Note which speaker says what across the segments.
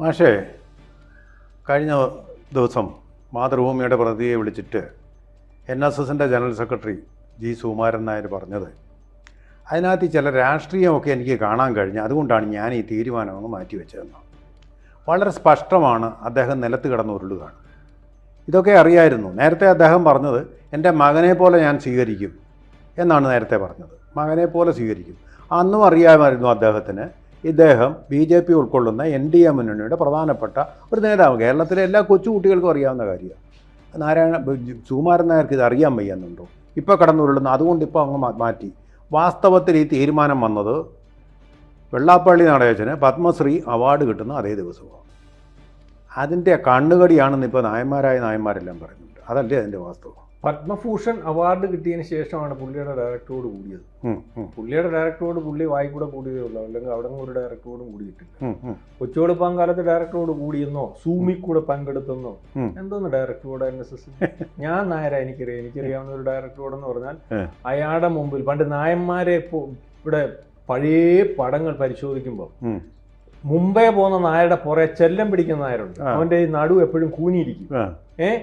Speaker 1: മാഷേ കഴിഞ്ഞ ദിവസം മാതൃഭൂമിയുടെ പ്രതിയെ വിളിച്ചിട്ട് എൻ എസ് എസിന്റെ general secretary G Sukumaran Nair പറഞ്ഞത്. അതിനകത്ത് ചില രാഷ്ട്രീയമൊക്കെ എനിക്ക് കാണാൻ കഴിഞ്ഞു അതുകൊണ്ടാണ് ഞാൻ ഈ തീരുമാനം അങ്ങ് മാറ്റിവെച്ചതെന്ന്. വളരെ സ്പഷ്ടമാണ് അദ്ദേഹം നിലത്ത് കിടന്ന് ഉരുളുകയാണ്. ഇതൊക്കെ അറിയായിരുന്നു. നേരത്തെ അദ്ദേഹം പറഞ്ഞത് എന്റെ മകനെ പോലെ ഞാൻ സ്വീകരിക്കും എന്നാണ് നേരത്തെ പറഞ്ഞത്. മകനെ പോലെ സ്വീകരിക്കും. അന്നും അറിയാമായിരുന്നു അദ്ദേഹത്തിന് ഇദ്ദേഹം ബി ജെ പി ഉൾക്കൊള്ളുന്ന എൻ ഡി എ മുന്നണിയുടെ പ്രധാനപ്പെട്ട ഒരു നേതാവ്. കേരളത്തിലെ എല്ലാ കൊച്ചുകുട്ടികൾക്കും അറിയാവുന്ന കാര്യമാണ്. നാരായണ സുകുമാരൻ നായർക്ക് ഇത് അറിയാൻ വയ്യാന്നുണ്ടോ? ഇപ്പോൾ കടന്നുരുളുന്നു അതുകൊണ്ട് ഇപ്പോൾ അങ്ങ് മാറ്റി. വാസ്തവത്തിൽ ഈ തീരുമാനം വന്നത് വെള്ളാപ്പള്ളി നടേശന് പത്മശ്രീ അവാർഡ് കിട്ടുന്ന അതേ ദിവസമാണ്. അതിന്റെ കണ്ണുകടിയാണെന്ന് ഇപ്പോൾ നായന്മാരായ നായന്മാരെല്ലാം പറയുന്നുണ്ട്. അതല്ലേ അതിന്റെ വാസ്തവം?
Speaker 2: പത്മഭൂഷൺ അവാർഡ് കിട്ടിയതിന് ശേഷമാണ് പുള്ളിയുടെ ഡയറക്ടറോട് കൂടിയത്. പുള്ളിയുടെ ഡയറക്ടറോട് പുള്ളി വായിക്കൂടെ കൂടിയതേ ഉള്ളൂ. അല്ലെങ്കിൽ അവിടെ നിന്ന് ഒരു ഡയറക്ടറോടും കൂടിയിട്ടില്ല.
Speaker 1: പങ്കാലത്ത്
Speaker 2: കൊച്ചുകൊടുപ്പാൻ കാലത്ത് ഡയറക്ടറോട് കൂടിയെന്നോ സൂമി കൂടെ പങ്കെടുത്തെന്നോ. എന്തോന്ന് ഡയറക്ടറോട് എൻ എസ് എസ് ഞാൻ നായര എനിക്കറിയാം. എനിക്കറിയാവുന്ന ഒരു ഡയറക്ടറോടെന്ന് പറഞ്ഞാൽ. അയാളുടെ മുമ്പിൽ പണ്ട് നായന്മാരെ ഇവിടെ പഴയ പടങ്ങൾ പരിശോധിക്കുമ്പോൾ മുമ്പേ പോകുന്ന നായരുടെ പുറകെ ചെല്ലം പിടിക്കുന്ന നായരുണ്ട്. അവന്റെ ഈ നടു എപ്പോഴും കൂനിയിരിക്കും. ഏഹ്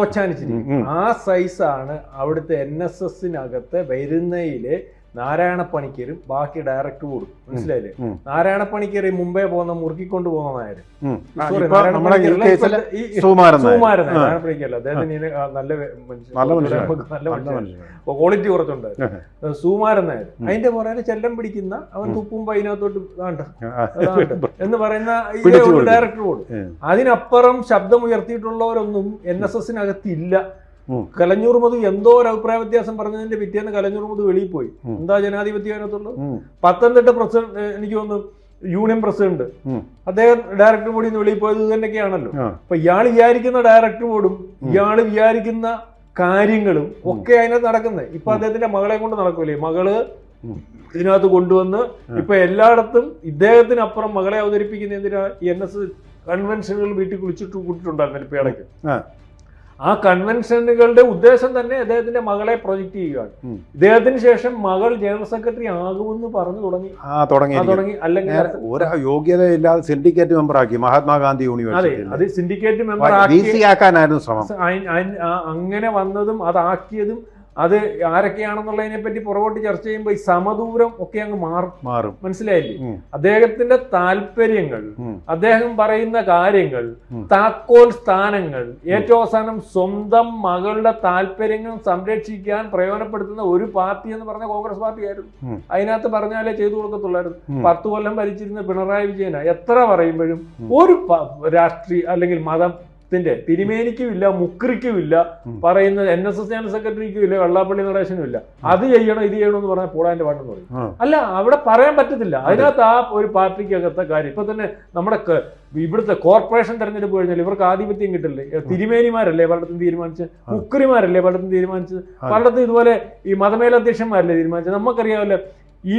Speaker 1: ഒച്ചാനിച്ചിരിക്കും
Speaker 2: ആ, സൈസാണ് അവിടുത്തെ എൻ എസ് എസിനകത്ത് വരുന്നതിലെ നാരായണ പണിക്കരും ബാക്കി കൊടുക്കും മനസ്സിലായില്ലേ. നാരായണ പണിക്കർ മുംബൈ പോകുന്ന മുറുക്കിക്കൊണ്ട് പോകുന്ന.
Speaker 1: ആ,
Speaker 2: നാരായണ
Speaker 1: നായർ.
Speaker 2: പണിക്കരല്ല അദ്ദേഹത്തിന് നല്ല
Speaker 1: നല്ല
Speaker 2: ക്വാളിറ്റി കുറച്ചുണ്ട് സുമാരൻ നായർ. അതിന്റെ പുറകെ ചെല്ലം പിടിക്കുന്ന അവൻ തുപ്പും അതിനകത്തോട്ട് വേണ്ട
Speaker 1: ആ,
Speaker 2: എന്ന് പറയുന്ന ഡയറക്ടർ
Speaker 1: കൊടുക്കും.
Speaker 2: അതിനപ്പുറം ശബ്ദം ഉയർത്തിയിട്ടുള്ളവരൊന്നും എൻ എസ് എസിനകത്ത് ഇല്ല
Speaker 1: ഉം.
Speaker 2: കലഞ്ഞൂർ മധു എന്തോ ഒരു അഭിപ്രായ വ്യത്യാസം പറഞ്ഞതിന്റെ പിറ്റേന്ന് കലഞ്ഞൂർ മധു വെളിയിൽ പോയി. എന്താ ജനാധിപത്യം അതിനകത്തുള്ളത്. പത്തനംതിട്ട പ്രസിഡന്റ് എനിക്ക് തോന്നുന്നു യൂണിയൻ പ്രസിഡന്റ്. അദ്ദേഹം ഡയറക്ടർ ബോർഡിൽ നിന്ന് വെളിയിൽ പോയത് തന്നെയൊക്കെയാണല്ലോ അപ്പൊ ഇയാൾ വിചാരിക്കുന്ന ഡയറക്ടർ ബോർഡും ഇയാൾ വിചാരിക്കുന്ന കാര്യങ്ങളും ഒക്കെ അതിനകത്ത് നടക്കുന്നത്. ഇപ്പൊ അദ്ദേഹത്തിന്റെ മകളെ കൊണ്ട് നടക്കൂലേ?
Speaker 1: മകൾ
Speaker 2: ഇതിനകത്ത് കൊണ്ടുവന്ന് ഇപ്പൊ എല്ലായിടത്തും ഇദ്ദേഹത്തിനപ്പുറം മകളെ അവതരിപ്പിക്കുന്ന എന്തിനാ? എൻ എസ് കൺവെൻഷനുകൾ വീട്ടിൽ കുളിച്ചിട്ട് കൂട്ടിട്ടുണ്ടായിരുന്നു ഇപ്പൊ ഇടയ്ക്ക്.
Speaker 1: ആ.
Speaker 2: കൺവെൻഷനുകളുടെ ഉദ്ദേശം തന്നെ അദ്ദേഹത്തിന്റെ മകളെ പ്രൊജക്ട് ചെയ്യുകയാണ്. ഇദ്ദേഹത്തിന് ശേഷം മകൾ ജനറൽ സെക്രട്ടറി ആകുമെന്ന് പറഞ്ഞു തുടങ്ങി.
Speaker 1: ആ തുടങ്ങി
Speaker 2: തുടങ്ങി. അല്ലെങ്കിൽ
Speaker 1: ഒരു യോഗ്യതയില്ലാതെ സിൻഡിക്കേറ്റ് മെമ്പർ ആക്കി
Speaker 2: മഹാത്മാഗാന്ധി
Speaker 1: യൂണിവേഴ്സിറ്റി
Speaker 2: അത് സിൻഡിക്കേറ്റ് മെമ്പർ ആക്കി
Speaker 1: ആക്കാനായിരുന്നു ശ്രമം.
Speaker 2: അങ്ങനെ വന്നതും അതാക്കിയതും അത് ആരൊക്കെയാണെന്നുള്ളതിനെ പറ്റി പുറകോട്ട് ചർച്ച ചെയ്യുമ്പോൾ ഈ സമദൂരം ഒക്കെ അങ്ങ് മാറും.
Speaker 1: മാറും.
Speaker 2: മനസ്സിലായില്ലേ? അദ്ദേഹത്തിന്റെ താല്പര്യങ്ങൾ അദ്ദേഹം പറയുന്ന കാര്യങ്ങൾ താക്കോൽ സ്ഥാനങ്ങൾ ഏറ്റവും അവസാനം സ്വന്തം മകളുടെ താല്പര്യങ്ങൾ സംരക്ഷിക്കാൻ പ്രയോജനപ്പെടുത്തുന്ന ഒരു പാർട്ടി എന്ന് പറഞ്ഞ കോൺഗ്രസ് പാർട്ടിയായിരുന്നു.
Speaker 1: ആയിരുന്നു
Speaker 2: അതിനകത്ത് പറഞ്ഞാലേ ചെയ്തു കൊടുക്കത്തുള്ളായിരുന്നു. പത്ത് കൊല്ലം ഭരിച്ചിരുന്ന പിണറായി വിജയന എത്ര പറയുമ്പോഴും ഒരു രാഷ്ട്രീയ അല്ലെങ്കിൽ മതത്തിന്റെ തിരുമേനിക്കും ഇല്ല മുക്രിക്കും ഇല്ല
Speaker 1: ഉം.
Speaker 2: പറയുന്ന എൻ എസ് എസ് ജനറൽ സെക്രട്ടറിക്കും ഇല്ല വെള്ളാപ്പള്ളി നടേശനും ഇല്ല അത് ചെയ്യണം ഇത് ചെയ്യണം എന്ന് പറഞ്ഞാൽ പോടാന്റെ പാട്ടെന്ന് പറയും. അല്ല അവിടെ പറയാൻ പറ്റത്തില്ല. അതിനകത്ത് ആ ഒരു പാർട്ടിക്കകത്തെ കാര്യം ഇപ്പൊ തന്നെ നമ്മുടെ ഇവിടുത്തെ കോർപ്പറേഷൻ തെരഞ്ഞെടുപ്പ് കഴിഞ്ഞാൽ ഇവർക്ക് ആധിപത്യം കിട്ടില്ലേ? തിരുമേനിമാരല്ലേ പലയിടത്തും തീരുമാനിച്ച്? മുക്രിമാരല്ലേ പലയിടത്തും തീരുമാനിച്ചത്?
Speaker 1: ആ.
Speaker 2: പലയിടത്തും ഇതുപോലെ ഈ മതമേലധ്യക്ഷന്മാരല്ലേ തീരുമാനിച്ചത്? നമുക്കറിയാമല്ലോ ഈ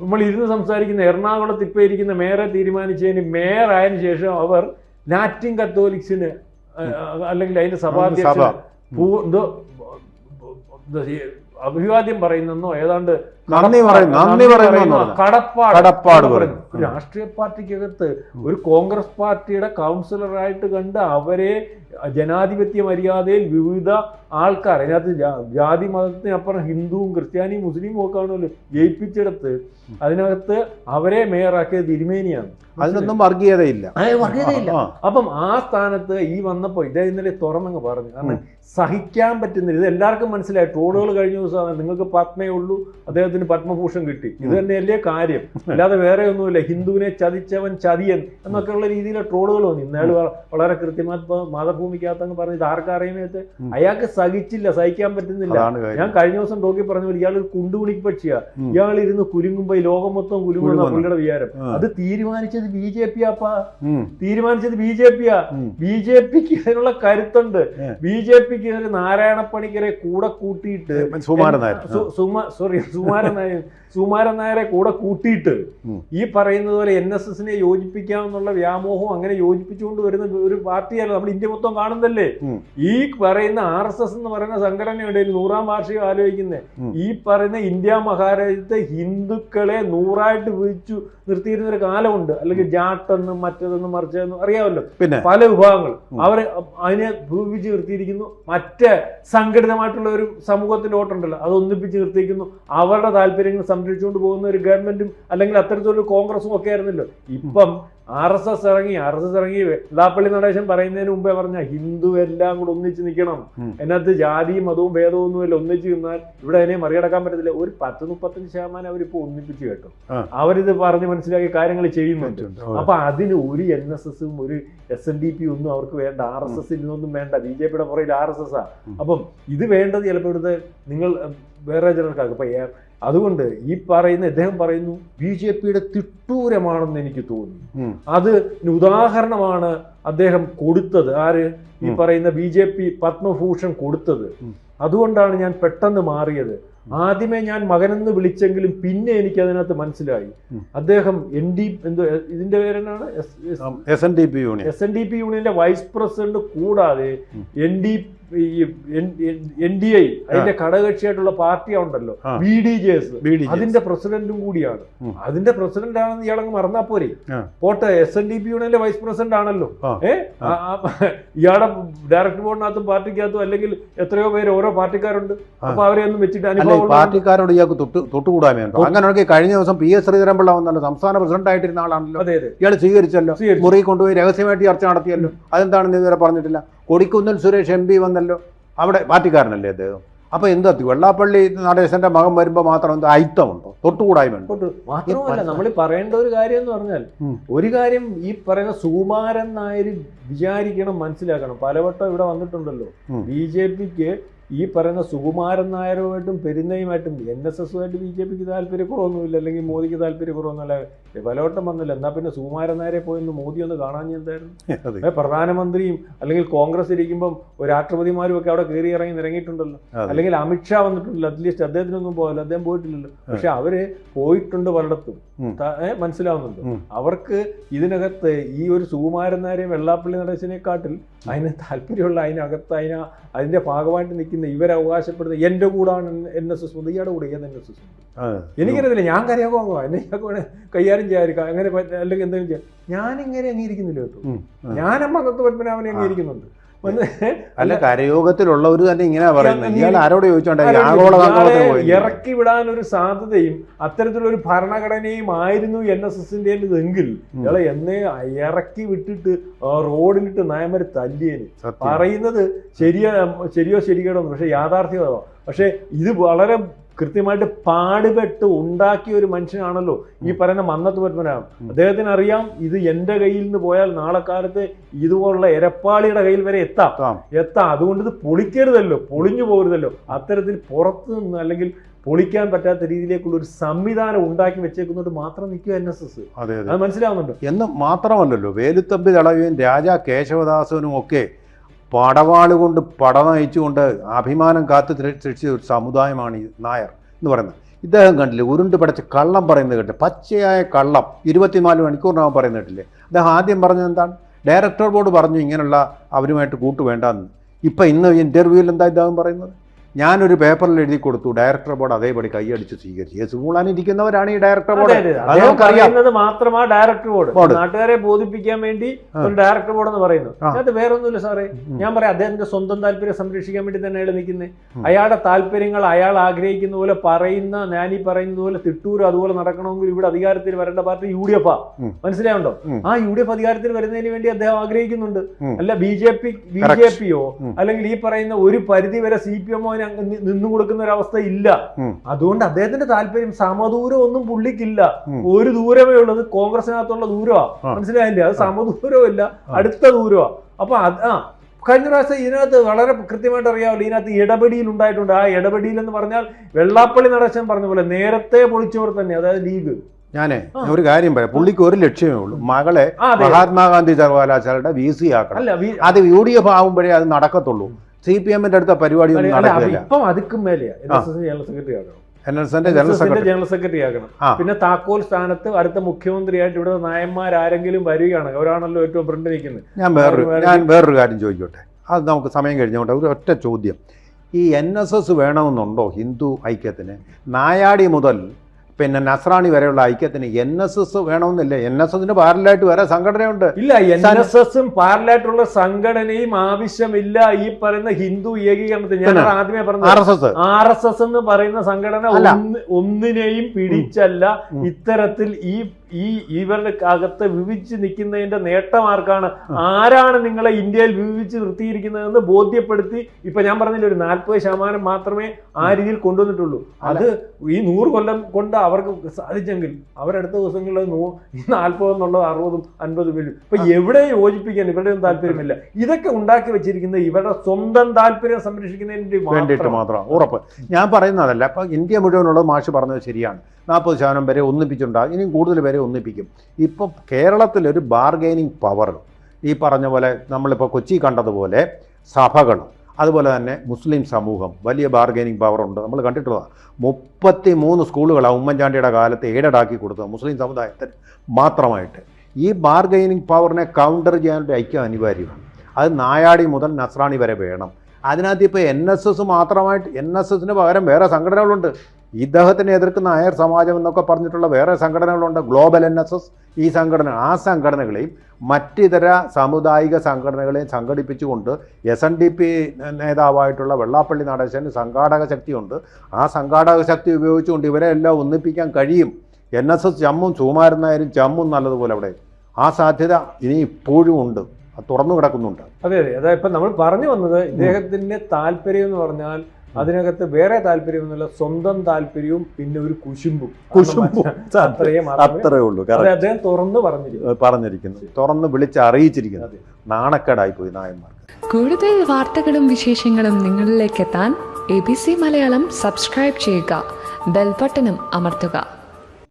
Speaker 2: നമ്മൾ ഇരുന്ന് സംസാരിക്കുന്ന എറണാകുളത്ത് ഇപ്പൊ ഇരിക്കുന്ന മേയറെ തീരുമാനിച്ചതിന് മേയർ ആയതിനു ശേഷം അവർ ലാറ്റിൻ കത്തോലിക്സിന് അല്ലെങ്കിൽ അതിന്റെ സഭാധ്യക്ഷ അഭിവാദ്യം പറയുന്നെന്നോ ഏതാണ്ട്
Speaker 1: നന്ദി പറയും നന്ദി പറയുന്നു.
Speaker 2: കടപ്പാട്
Speaker 1: കടപ്പാട് പറയുന്നു.
Speaker 2: രാഷ്ട്രീയ പാർട്ടിക്കകത്ത് ഒരു കോൺഗ്രസ് പാർട്ടിയുടെ കൗൺസിലറായിട്ട് കണ്ട് അവരെ ജനാധിപത്യ മര്യാദയിൽ വിവിധ ആൾക്കാർ അതിനകത്ത് ജാതി മതത്തിനപ്പുറം ഹിന്ദുവും ക്രിസ്ത്യാനിയും മുസ്ലിമും ഒക്കെ ആണല്ലോ ജയിപ്പിച്ചെടുത്ത് അതിനകത്ത് അവരെ മേയറാക്കിയത് തിരുമേനിയാണ്.
Speaker 1: അതിനൊന്നും വർഗീയതയില്ല.
Speaker 2: വർഗീയതയില്ല. അപ്പം ആ സ്ഥാനത്ത് ഈ വന്നപ്പോൾ ഇതേ ഇന്നലെ തുറന്നങ്ങ് പറഞ്ഞു. കാരണം സഹിക്കാൻ പറ്റുന്നില്ല. ഇത് എല്ലാവർക്കും മനസ്സിലായി. ട്രോളുകൾ കഴിഞ്ഞ ദിവസം നിങ്ങൾക്ക് പത്മേ ഉള്ളൂ. അദ്ദേഹത്തിന് പത്മഭൂഷൺ കിട്ടി. ഇത് തന്നെയല്ലേ കാര്യം. അല്ലാതെ വേറെ ഒന്നുമില്ല. ഹിന്ദുവിനെ ചതിച്ചവൻ ചതിയൻ എന്നൊക്കെയുള്ള രീതിയിലെ ട്രോളുകൾ വന്നു. ഇന്നയാൾ വളരെ കൃത്യമായി മാതൃഭൂമിക്കകത്തങ്ങ് പറഞ്ഞു ഇത് ആർക്കറിയുന്നത്. അയാൾക്ക് സഹിച്ചില്ല. സഹിക്കാൻ പറ്റുന്നില്ല. ഞാൻ കഴിഞ്ഞ ദിവസം ടോക്കി പറഞ്ഞ പോലെ ഇയാൾ ഒരു ഇയാൾ ഇരുന്ന് കുരുങ്ങുമ്പോ ഈ ലോകം മൊത്തം
Speaker 1: കുരുങ്ങുന്ന.
Speaker 2: പുള്ളിയുടെ വിചാരം. അത് തീരുമാനിച്ചത് ബി ജെ പി ആപ്പാ തീരുമാനിച്ചത് ബി ജെ പിയാ
Speaker 1: ആ.
Speaker 2: ബി ജെ പിക്ക് ഇതിനുള്ള കരുത്തുണ്ട്. ബി ജെ പിക്ക് ഇതിന് നാരായണ പണിക്കരെ കൂടെ കൂട്ടിയിട്ട് സോറി സുമാരൻ സുകുമാരൻ നായർ സുകുമാരൻ നായരെ കൂടെ കൂട്ടിയിട്ട് ഈ പറയുന്നത് പോലെ എൻ എസ് എസിനെ യോജിപ്പിക്കാമെന്നുള്ള വ്യാമോഹം അങ്ങനെ യോജിപ്പിച്ചുകൊണ്ട് വരുന്ന ഒരു പാർട്ടിയല്ല നമ്മൾ ഇന്ത്യ മൊത്തം കാണുന്നല്ലേ ഈ പറയുന്ന ആർ എസ് എസ് എന്ന് പറയുന്ന സംഘടനയുടെ നൂറാം വാർഷികം ആലോചിക്കുന്നത് ഈ പറയുന്ന ഇന്ത്യ മഹാരാജ്യത്തെ ഹിന്ദുക്കളെ നൂറായിട്ട് വിളിച്ചു നിർത്തിയിരുന്ന ഒരു കാലമുണ്ട്. അല്ലെങ്കിൽ ജാട്ടെന്നും മറ്റതെന്നും മറിച്ചതെന്നും അറിയാമല്ലോ.
Speaker 1: പിന്നെ?
Speaker 2: പല വിഭാഗങ്ങൾ. അവരെ അതിനെ ഭൂപിച്ച് നിർത്തിയിരിക്കുന്നു. മറ്റേ സംഘടിതമായിട്ടുള്ള ഒരു സമൂഹത്തിന്റെ ഓട്ടുണ്ടല്ലോ അത് ഒന്നിപ്പിച്ച് നിർത്തിയിരിക്കുന്നു. അവരുടെ താല്പര്യങ്ങൾ സംരക്ഷിച്ചുകൊണ്ട് പോകുന്ന ഒരു ഗവൺമെന്റും അല്ലെങ്കിൽ അത്തരത്തിലൊരു കോൺഗ്രസും ഒക്കെ ആയിരുന്നല്ലോ. ഇപ്പം ആർ എസ് എസ് ഇറങ്ങി ആർ എസ് എസ് ഇറങ്ങി. വെള്ളാപ്പള്ളി നടേശൻ പറയുന്നതിന് മുമ്പേ പറഞ്ഞ ഹിന്ദു എല്ലാം കൂടെ ഒന്നിച്ച് നിൽക്കണം. അതിനകത്ത് ജാതിയും മതവും ഭേദവും ഒന്നുമില്ല ഒന്നിച്ച് നിന്നാൽ ഇവിടെ അതിനെ മറികടക്കാൻ പറ്റത്തില്ല. ഒരു പത്ത് മുപ്പത്തഞ്ച് ശതമാനം അവരിപ്പോ ഒന്നിപ്പിച്ച് കേട്ടു. അവരിത് പറഞ്ഞ് മനസ്സിലാക്കി കാര്യങ്ങൾ ചെയ്യുന്നുണ്ട്. അപ്പൊ അതിന് ഒരു എൻ എസ് എസും ഒരു എസ് എൻ ഡി പി ഒന്നും അവർക്ക് വേണ്ട. ആർ എസ് എസ് ഇതൊന്നും വേണ്ട. ബി ജെ പിയുടെ പുറയിൽ ആർ എസ് എസ്. ആ അപ്പം ഇത് വേണ്ടത് ചിലപ്പോൾ ഇവിടുത്തെ നിങ്ങൾ വേറെ ചിലർക്കാക്കും. അപ്പൊ അതുകൊണ്ട് ഈ പറയുന്ന ഇദ്ദേഹം പറയുന്നു ബി ജെ പിയുടെ തിട്ടൂരമാണെന്ന് എനിക്ക് തോന്നി. അത് ഉദാഹരണമാണ് അദ്ദേഹം കൊടുത്തത്. ആര്? ഈ പറയുന്ന ബി ജെ പി പത്മഭൂഷൺ കൊടുത്തത്. അതുകൊണ്ടാണ് ഞാൻ പെട്ടെന്ന് മാറിയത്. ആദ്യമേ ഞാൻ മകനെന്ന് വിളിച്ചെങ്കിലും പിന്നെ എനിക്ക് അതിനകത്ത് മനസ്സിലായി. അദ്ദേഹം എൻ ഡി എന്തോ ഇതിന്റെ പേരെന്നാണ്?
Speaker 1: S N D P union
Speaker 2: S N D P യൂണിയന്റെ വൈസ് പ്രസിഡന്റ് കൂടാതെ. N D N D I അതിന്റെ ഘടകകക്ഷിയായിട്ടുള്ള പാർട്ടി ഉണ്ടല്ലോ. B D J S. അതിന്റെ പ്രസിഡന്റും കൂടിയാണ്. അതിന്റെ പ്രസിഡന്റ് ആണെന്ന് ഇയാളങ്ങ് മറന്നാ പോരെ. പോട്ടെ എസ് എൻ ഡി പി യൂണിയന്റെ വൈസ് പ്രസിഡന്റ് ആണല്ലോ ഏഹ് ഇയാളെ ഡയറക്ടർ ബോർഡിനകത്തും പാർട്ടിക്കകത്തും അല്ലെങ്കിൽ എത്രയോ പേര് ഓരോ പാർട്ടിക്കാരുണ്ട്. അപ്പൊ അവരെ ഒന്നും വെച്ചിട്ട്
Speaker 1: ഈ
Speaker 2: അനുഭവം
Speaker 1: പാർട്ടിക്കാരോട് ഇയാൾക്ക് തൊട്ട് അങ്ങനെയാണെങ്കിൽ കഴിഞ്ഞ ദിവസം പി എസ് ശ്രീധരൻപിള്ള വന്നല്ലോ. സംസ്ഥാന പ്രസിഡന്റ് ആയിട്ടിരുന്ന ആളാണല്ലോ.
Speaker 2: അതെ അതെ.
Speaker 1: ഇയാൾ സ്വീകരിച്ചല്ലോ. മുറി കൊണ്ടുപോയി രഹസ്യമായിട്ട് ചർച്ച നടത്തിയല്ലോ. അതെന്താണെന്ന് ഇതുവരെ പറഞ്ഞിട്ടില്ല. കൊടിക്കുന്നിൽ സുരേഷ് എം പി വന്നല്ലോ. അവിടെ പാർട്ടിക്കാരനല്ലേ അദ്ദേഹം? അപ്പൊ എന്താ വെള്ളാപ്പള്ളി നടേശന്റെ മകൻ വരുമ്പോ മാത്രം എന്താ അയിത്തമുണ്ടോ?
Speaker 2: തൊട്ടുകൂടായ്മ മാത്രമല്ല നമ്മൾ പറയേണ്ട ഒരു കാര്യം എന്ന് പറഞ്ഞാൽ ഒരു കാര്യം ഈ പറയുന്ന സുകുമാരൻ നായർ വിചാരിക്കണം മനസ്സിലാക്കണം. പലവട്ടം ഇവിടെ വന്നിട്ടുണ്ടല്ലോ. ബി ജെ പിക്ക് ഈ പറയുന്ന സുകുമാരൻ നായരുമായിട്ടും പെരുന്നയുമായിട്ടും എൻ എസ് എസുമായിട്ട് ബി ജെ പിക്ക് താല്പര്യക്കുറവൊന്നുമില്ല അല്ലെങ്കിൽ മോദിക്ക് താല്പര്യക്കുറവൊന്നുമില്ല. പലവട്ടം വന്നില്ല. എന്നാൽ പിന്നെ സുകുമാരൻ നേരെ പോയി ഒന്ന് മോദി ഒന്ന് കാണാൻ എന്തായിരുന്നു? പ്രധാനമന്ത്രിയും അല്ലെങ്കിൽ കോൺഗ്രസ് ഇരിക്കുമ്പം ഒരു രാഷ്ട്രപതിമാരും ഒക്കെ അവിടെ കയറി ഇറങ്ങി
Speaker 1: നിരങ്ങിയിട്ടുണ്ടല്ലോ.
Speaker 2: അല്ലെങ്കിൽ അമിത്ഷാ വന്നിട്ടുണ്ടല്ലോ അറ്റ്ലീസ്റ്റ് അദ്ദേഹത്തിനൊന്നും പോകല്ലോ അദ്ദേഹം പോയിട്ടില്ലല്ലോ. പക്ഷെ അവർ പോയിട്ടുണ്ട് പലയിടത്തും. മനസ്സിലാവുന്നുണ്ട്. അവർക്ക് ഇതിനകത്ത് ഈ ഒരു സുകുമാരൻ നേരെയും വെള്ളാപ്പള്ളി നടേശനെക്കാട്ടിൽ അതിന് താല്പര്യമുള്ള അതിനകത്ത് അതിന് അതിന്റെ ഭാഗമായിട്ട് നിൽക്കുന്ന ഇവരെ അവകാശപ്പെടുന്ന എന്റെ കൂടാണ് എൻ എസ് എസ് ഇയാളുടെ കൂടെ ഏത് എൻ എസ് എസ് എനിക്കറിയത്തില്ല. ഞാൻ കരയാക്കോ എന്നെ ഇയാൾക്ക് കൈകാര്യം ചെയ്യാതിരിക്കാം അങ്ങനെ അല്ലെങ്കിൽ എന്തെങ്കിലും ചെയ്യാം. ഞാനിങ്ങനെ അംഗീകരിക്കുന്നില്ല കേട്ടോ. ഞാൻ അമ്മകത്ത് പത്മനാഭനെ അംഗീകരിക്കുന്നുണ്ട്.
Speaker 1: അല്ല കരയോഗത്തിലുള്ളവർ തന്നെ ഇങ്ങനെ പറയുന്നത്. ഇയാൾ ആരോട് ചോദിച്ചോണ്ടേ
Speaker 2: ആരോട്
Speaker 1: ആഗോള
Speaker 2: ഇയാളെ
Speaker 1: താങ്കളത്തിന് പോയി
Speaker 2: ഇറക്കി വിടാൻ ഒരു സാധ്യതയും അത്തരത്തിലൊരു ഭരണഘടനയും ആയിരുന്നു എൻ എസ് എസിന്റെ എങ്കിൽ
Speaker 1: ഉം.
Speaker 2: ഇയാളെ എന്നേ ഇറക്കി വിട്ടിട്ട് റോഡിലിട്ട് നയമര് തല്ലിയേന്. പറയുന്നത് ശരിയോ ശരിയോ ശരിയോ പക്ഷെ യാഥാർത്ഥ്യമാവാം പക്ഷെ ഇത് വളരെ കൃത്യമായിട്ട് പാടുപെട്ട് ഉണ്ടാക്കിയ ഒരു മനുഷ്യനാണല്ലോ ഈ പറയുന്ന മന്നത്ത് പത്മനാഭൻ. അദ്ദേഹത്തിന് അറിയാം ഇത് എന്റെ കയ്യിൽ നിന്ന് പോയാൽ നാളെ കാലത്ത് ഇതുപോലുള്ള എരപ്പാളിയുടെ കയ്യിൽ വരെ എത്താം.
Speaker 1: എത്താം.
Speaker 2: അതുകൊണ്ട് ഇത് പൊളിക്കരുതല്ലോ. പൊളിഞ്ഞു പോകരുതല്ലോ അത്തരത്തിൽ പുറത്തു നിന്ന് അല്ലെങ്കിൽ പൊളിക്കാൻ പറ്റാത്ത രീതിയിലേക്കുള്ള ഒരു സംവിധാനം ഉണ്ടാക്കി വെച്ചേക്കുന്നതുകൊണ്ട് മാത്രം നിൽക്കുക എൻ എസ് എസ്.
Speaker 1: അതെ
Speaker 2: മനസ്സിലാവുന്നുണ്ട്?
Speaker 1: എന്ന് മാത്രമല്ലല്ലോ വേലുത്തമ്പി ദളവയും രാജാ കേശവദാസനും ഒക്കെ പടവാൾ കൊണ്ട് പട നയിച്ചുകൊണ്ട് അഭിമാനം കാത്തു രക്ഷിച്ച ഒരു സമുദായമാണ് നായർ എന്ന് പറയുന്നത്. ഇദ്ദേഹം കണ്ടില്ലേ ഉരുണ്ട് പടച്ച് കള്ളം പറയുന്നത് കേട്ടില്ല? പച്ചയായ കള്ളം. ഇരുപത്തിനാല് മണിക്കൂറിനകം പറയുന്നത് കേട്ടില്ലേ? അദ്ദേഹം ആദ്യം പറഞ്ഞത് എന്താണ്? ഡയറക്ടർ ബോർഡ് പറഞ്ഞു ഇങ്ങനെയുള്ള അവരുമായിട്ട് കൂട്ട് വേണ്ടെന്ന് ഇപ്പം ഇന്ന് ഇന്റർവ്യൂവിൽ എന്താ ഇദ്ദേഹം പറയുന്നത്? ഞാനൊരു പേപ്പറിൽ എഴുതി കൊടുത്തു. ഡയറക്ടർ ബോർഡ് അതേപടി കൈയടിച്ച് സ്വീകരിച്ചു. യേസുമൂളാൻ മൂളാനിരിക്കുന്നവരാണ് ഈ ഡയറക്ടർ ബോർഡ്.
Speaker 2: മാത്രമാ ഡയറക്ടർ ബോർഡ്. നാട്ടുകാരെ ബോധിപ്പിക്കാൻ വേണ്ടി ഒരു ഡയറക്ടർ ബോർഡ് എന്ന് പറയുന്നു. അത് വേറൊന്നുമില്ല സാറേ. ഞാൻ പറയാം അദ്ദേഹത്തിന്റെ സ്വന്തം താല്പര്യം സംരക്ഷിക്കാൻ വേണ്ടി തന്നെ അയാൾ നിൽക്കുന്നത്. അയാളുടെ താല്പര്യങ്ങൾ അയാൾ ആഗ്രഹിക്കുന്ന പോലെ പറയുന്ന ഞാനി പറയുന്നത് പോലെ തിട്ടൂർ അതുപോലെ നടക്കണമെങ്കിൽ ഇവിടെ അധികാരത്തിൽ വരേണ്ട പാർട്ടി യു ഡി എഫ് ആ. മനസ്സിലാവുണ്ടോ ആ യു ഡി എഫ് അധികാരത്തിൽ വരുന്നതിന് വേണ്ടി അദ്ദേഹം ആഗ്രഹിക്കുന്നുണ്ട്. അല്ല B J P B J പിയോ അല്ലെങ്കിൽ ഈ പറയുന്ന ഒരു പരിധി വരെ സി പി എമ്മോ നിന്നു കൊടുക്കുന്ന ഒരു അവസ്ഥ ഇല്ല. അതുകൊണ്ട് അദ്ദേഹത്തിന്റെ താല്പര്യം സമദൂരം ഒന്നും പുള്ളിക്കില്ല. ഒരു ദൂരമേ ഉള്ളത് കോൺഗ്രസിനകത്തുള്ള ദൂരമാ
Speaker 1: ആ.
Speaker 2: മനസ്സിലായില്ലേ? അത് സമദൂരമില്ല. അടുത്ത ദൂരമാ അപ്പൊ അത് ആ. കഴിഞ്ഞ പ്രാവശ്യം ഇതിനകത്ത് വളരെ കൃത്യമായിട്ട് അറിയാമല്ലോ. ഇതിനകത്ത് ഇടപെടിയിൽ ഉണ്ടായിട്ടുണ്ട്. ആ ഇടപെടിയിൽ എന്ന് പറഞ്ഞാൽ വെള്ളാപ്പള്ളി നടേശൻ പറഞ്ഞ പോലെ നേരത്തെ പൊളിച്ചവർ തന്നെ അതായത് ലീഗ്.
Speaker 1: ഞാനേ ഒരു കാര്യം പറയാം. പുള്ളിക്ക് ഒരു ലക്ഷ്യമേ ഉള്ളൂ. മകളെ മഹാത്മാഗാന്ധി സർവകലാശാലയുടെ വി സി ആക്കണം. അത് യു ഡി എഫ് ആകുമ്പോഴേ അത് നടക്കത്തുള്ളൂ. സി പി എമ്മിന്റെ അടുത്ത പരിപാടി ഒന്നും നടക്കില്ല
Speaker 2: ഇപ്പം അതുക്കും മേലെയാ. ജനറൽ സെക്രട്ടറി ആകണം.
Speaker 1: General secretary.
Speaker 2: ആക്കണം പിന്നെ താക്കോൽ സ്ഥാനത്ത് അടുത്ത മുഖ്യമന്ത്രിയായിട്ട് ഇവിടെ നായന്മാരാരെങ്കിലും വരികയാണ്. അവരാണല്ലോ ഏറ്റവും ഫ്രണ്ട് നിൽക്കുന്നത്.
Speaker 1: ഞാൻ വേറൊരു
Speaker 2: വേറെ-
Speaker 1: ഞാൻ വേറൊരു കാര്യം ചോദിക്കട്ടെ? അത് നമുക്ക് സമയം കഴിഞ്ഞോട്ടെ ഒരു ഒറ്റ ചോദ്യം. ഈ എൻ എസ് എസ് വേണമെന്നുണ്ടോ ഹിന്ദു ഐക്യത്തിന്? നായാടി മുതൽ പിന്നെ നസ്രാണി വരെയുള്ള ഐക്യത്തിന് എൻ എസ് എസ് വേണമെന്നില്ല. എൻ എസ് എസിന് പാരലായിട്ട് വേറെ സംഘടനയുണ്ട്.
Speaker 2: ഇല്ല എൻ എസ് എസും പാരലായിട്ടുള്ള സംഘടനയും ആവശ്യമില്ല ഈ പറയുന്ന ഹിന്ദു ഏകീകരണത്തിൽ ഞാൻ? ആദ്യമേ പറഞ്ഞത്
Speaker 1: R S S.
Speaker 2: R S S എന്ന് പറയുന്ന സംഘടന ഒന്നിനെയും പിടിച്ചല്ല. ഇത്തരത്തിൽ ഈ ഈ ഇവരുടെ അകത്ത് വിവിച്ച് നിൽക്കുന്നതിന്റെ നേട്ടം ആർക്കാണ് ആരാണ് നിങ്ങളെ ഇന്ത്യയിൽ വിവിച്ച് നിർത്തിയിരിക്കുന്നതെന്ന് ബോധ്യപ്പെടുത്തി ഇപ്പൊ ഞാൻ പറഞ്ഞില്ല ഒരു നാൽപ്പത് ശതമാനം മാത്രമേ ആ രീതിയിൽ കൊണ്ടുവന്നിട്ടുള്ളൂ. അത് ഈ നൂറ് കൊല്ലം കൊണ്ട് അവർക്ക് സാധിച്ചെങ്കിൽ അവരടുത്ത ദിവസങ്ങളിൽ നൂ നാൽപ്പത് എന്നുള്ളത് അറുപതും അൻപതും വരും. ഇപ്പൊ എവിടെ യോജിപ്പിക്കാൻ ഇവരുടെ ഒന്നും താല്പര്യമില്ല. ഇതൊക്കെ ഉണ്ടാക്കി വെച്ചിരിക്കുന്നത് ഇവരുടെ സ്വന്തം താല്പര്യം സംരക്ഷിക്കുന്നതിന്
Speaker 1: വേണ്ടിയിട്ട്
Speaker 2: മാത്രം.
Speaker 1: മാത്രം. ഉറപ്പ്. ഞാൻ പറയുന്നതല്ല അപ്പൊ ഇന്ത്യ മുഴുവനുള്ളത് മാഷ് പറഞ്ഞത് ശരിയാണ്. നാൽപ്പത് ശതമാനം വരെ ഒന്നിപ്പിച്ചിട്ടുണ്ടാകും. ഇനിയും കൂടുതൽ പേരെ ഒന്നിപ്പിക്കും. ഇപ്പം കേരളത്തിലൊരു ബാർഗെയിനിങ് പവർ ഈ പറഞ്ഞ പോലെ നമ്മളിപ്പോൾ കൊച്ചി കണ്ടതുപോലെ സഭകൾ അതുപോലെ തന്നെ മുസ്ലിം സമൂഹം വലിയ ബാർഗെയിനിങ് ഉണ്ട്. നമ്മൾ കണ്ടിട്ടുള്ളതാണ് മുപ്പത്തി മൂന്ന് സ്കൂളുകളാണ് ഉമ്മൻചാണ്ടിയുടെ കാലത്ത് എയ്ഡഡ് കൊടുത്തത് മുസ്ലിം സമുദായത്തിന് മാത്രമായിട്ട്. ഈ ബാർഗെയിനിങ് പവറിനെ കൗണ്ടർ ചെയ്യാനൊരു ഐക്യം അനിവാര്യമാണ്. അത് നായാടി മുതൽ നസ്രാണി വരെ വേണം. അതിനകത്ത് ഇപ്പോൾ എൻ എസ് എസ് മാത്രമായിട്ട് എൻ എസ് എസിന് പകരം വേറെ സംഘടനകളുണ്ട്. ഇദ്ദേഹത്തിനെ എതിർക്കുന്ന അയർ സമാജം എന്നൊക്കെ പറഞ്ഞിട്ടുള്ള വേറെ സംഘടനകളുണ്ട്. ഗ്ലോബൽ എൻ എസ് എസ് ഈ സംഘടന ആ സംഘടനകളെയും മറ്റിതര സാമുദായിക സംഘടനകളെയും സംഘടിപ്പിച്ചുകൊണ്ട് എസ് എൻ ഡി പി നേതാവായിട്ടുള്ള വെള്ളാപ്പള്ളി നടേശന് സംഘാടക ശക്തിയുണ്ട്. ആ സംഘാടക ശക്തി ഉപയോഗിച്ചുകൊണ്ട് ഇവരെ എല്ലാം ഒന്നിപ്പിക്കാൻ കഴിയും. എൻ എസ് എസ് ജമ്മും ചുമാരുന്നായാലും ജമ്മും നല്ലതുപോലെ അവിടെ. ആ സാധ്യത ഇനി ഇപ്പോഴും ഉണ്ട്. തുറന്നു കിടക്കുന്നുണ്ട്.
Speaker 2: അതെ അതെ. അതായത് ഇപ്പം നമ്മൾ പറഞ്ഞു വന്നത് ഇദ്ദേഹത്തിന്റെ താല്പര്യം എന്ന് പറഞ്ഞാൽ അതിനകത്ത് വേറെ താല്പര്യമൊന്നുമില്ല സ്വന്തം താല്പര്യവും പിന്നെ ഒരു കുശുമ്പും.
Speaker 1: കുശുമ്പും.
Speaker 2: അത്രയും
Speaker 1: അത്രേ ഉള്ളൂ.
Speaker 2: അത് അദ്ദേഹം തുറന്ന് പറഞ്ഞിരിക്കുന്നു.
Speaker 1: പറഞ്ഞിരിക്കുന്നു. തുറന്ന് വിളിച്ച് അറിയിച്ചിരിക്കുന്നു. നാണക്കേടായി പോയി നായന്മാർ
Speaker 3: കൂടുതൽ വാർത്തകളും വിശേഷങ്ങളും നിങ്ങളിലേക്ക് എത്താൻ A B C Malayalam subscribe ചെയ്യുക. ബെൽബട്ടനും അമർത്തുക.